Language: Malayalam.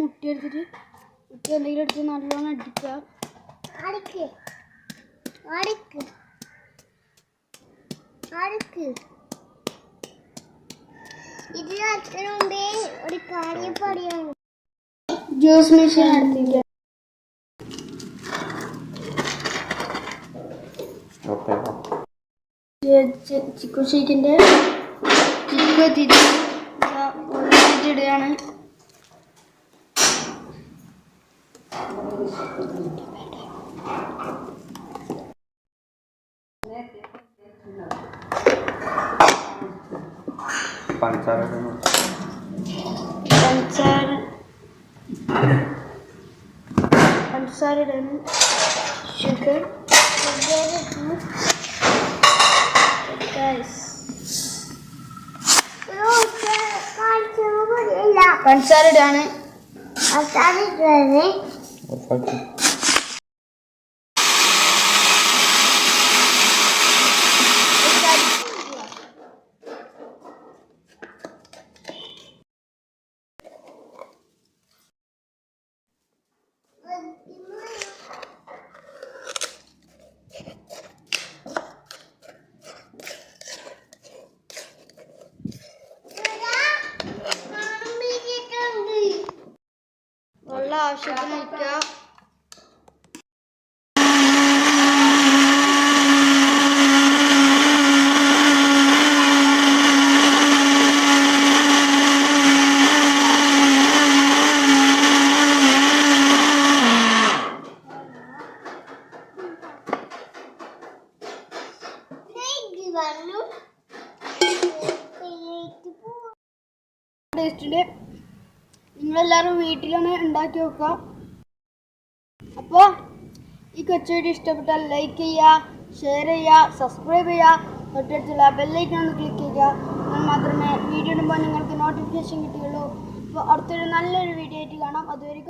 കുട്ടി എടുത്തിട്ട് കുട്ടി എന്തെങ്കിലും എടുത്ത് നല്ലോണം അടിക്കുക. അടിക്ക്. അടിക്ക്. അടിക്ക്. ഇത് അത്ര മുമ്പേ ഒരു കാര്യം പറയാം ജ്യൂസ് മെഷീൻ എടുത്തിട്ട് ഓക്കെ ചിക്കൻ ഷേക്കിന്റെ ചിക്കൻ എത്തിയിട്ട് ഇടുകയാണ് പഞ്ചസാര ഇടണം. പഞ്ചസാര പഞ്ചസാര ഇടാണ് ഷുഗർ പഞ്ചസാര ഇടാണ് ഓഫാക്കി വെള്ളം ആവശ്യത്തിന് ഒഴിക്കുക ടേസ്റ്റില് നിങ്ങളെല്ലാവരും വീട്ടിലൊന്ന് ഉണ്ടാക്കി നോക്കുക. അപ്പോൾ ഈ കൊച്ചു വീഡിയോ ഇഷ്ടപ്പെട്ടാൽ ലൈക്ക് ചെയ്യുക ഷെയർ ചെയ്യുക സബ്സ്ക്രൈബ് ചെയ്യുക. തൊട്ടടുത്തുള്ള ബെല്ലൈക്കൺ ഒന്ന് ക്ലിക്ക് ചെയ്യുക. എന്നാൽ മാത്രമേ വീഡിയോ ഇടുമ്പോൾ നിങ്ങൾക്ക് നോട്ടിഫിക്കേഷൻ കിട്ടുകയുള്ളൂ അപ്പോൾ അടുത്തൊരു നല്ലൊരു വീഡിയോ ആയിട്ട് കാണാം. അതുവരെ